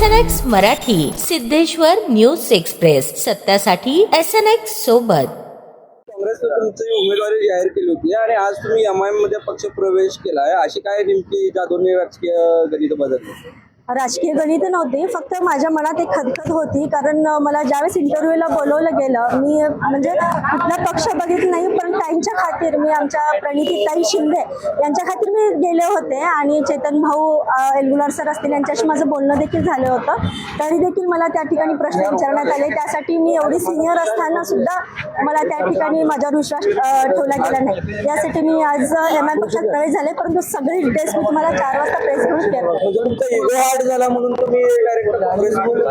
S N X Marathi Siddheshwar news express. सत्यासाठी S N X सोबत. काँग्रेसनं तुमची उमेदवारी जाहीर केली होती आणि आज तुम्ही एम आयमध्ये पक्ष प्रवेश केला आहे. अशी काय नेमकी जाधवनी राजकीय गणित बदलली? राजकीय गणित नव्हती फक्त माझ्या मनात एक खतखत होती. कारण मला ज्यावेळेस इंटरव्ह्यूला बोलवलं गेलं मी म्हणजे कुठला पक्ष बघितलं नाही पण खातीर मी आमच्या प्रणिती ताई शिंदे यांच्या खातीर मी गेले होते आणि चेतन भाऊ एलगुलार सर असतील यांच्याशी माझं बोलणं देखील झालं होतं. तरी देखील मला त्या ठिकाणी प्रश्न विचारण्यात आले. त्यासाठी मी एवढी सिनियर असताना सुद्धा मला त्या ठिकाणी माझ्यावर विश्वास ठेवला गेला नाही. यासाठी मी आज एम आय पक्षात प्रवेश झाले परंतु सगळी डिटेल्स मी तुम्हाला चार वाजता प्रेस करून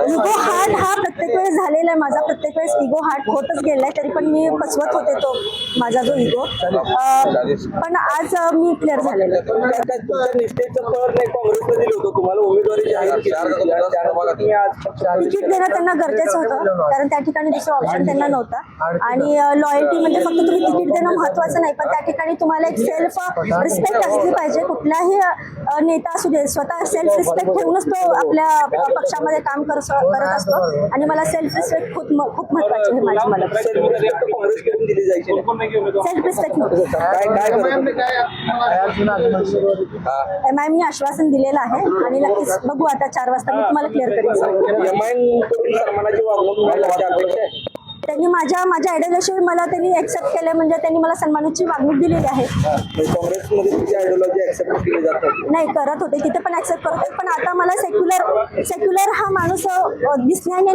इगो हार्ट हा प्रत्येक वेळेस झालेला आहे. माझा प्रत्येक वेळेस इगो हार्ट होतच गेलाय तरी पण मी फसवत होते तो. माझा जो इगो पण आज मी क्लिअर झालेलो निष्ठेचं फळ नाही काँग्रेसने दिलं होतं तुम्हाला उमेदवारी जाहीर केली. तिकीट देणं त्यांना गरजेचं होतं कारण त्या ठिकाणी दुसरं ऑप्शन त्यांना नव्हता. आणि लॉयल्टी म्हणजे फक्त तुम्ही तिकीट देणं महत्वाचं नाही पण त्या ठिकाणी तुम्हाला एक सेल्फ रिस्पेक्ट असली पाहिजे. कुठलाही नेता असू दे स्वतः सेल्फ रिस्पेक्ट ठेवूनच तो आपल्या पक्षामध्ये काम कर- करत असतो. आणि मला सेल्फ रिस्पेक्ट खूप खूप महत्वाची आहे माझी मला. काँग्रेसकडून दिली जायची नाही. सेल्फ काय काय करत एम आय मी आश्वासन दिलेलं आहे आणि नक्कीच बघू आता चार वाजता मी तुम्हाला क्लिअर करेन. एम आय सन्मानाची वागणूक त्यांनी माझ्या माझ्या आयडियोलॉजी मला त्यांनी एक्सेप्ट केलं म्हणजे त्यांनी मला सन्मानाची वागणूक दिलेली आहे. काँग्रेसमध्ये केली नाही करत होते. तिथे पण ऍक्सेप्ट करत होते. पण आता मला सेक्युलर सेक्युलर हा माणूस अ, दिसण्याने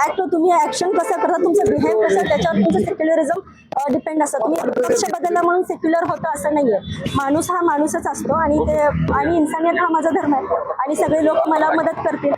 ऍक्ट तुम्ही ऍक्शन कसं करता तुमचं बिहेव कसं त्याच्यावर तुमचं सेक्युलरिझम डिपेंड असतं. तुम्ही पक्ष बदलला म्हणून सेक्युलर होतं असं नाहीये. माणूस हा माणूसच असतो आणि ते आणि इन्सानियत हा माझा धर्म आहे. आणि सगळे लोक मला मदत करतील.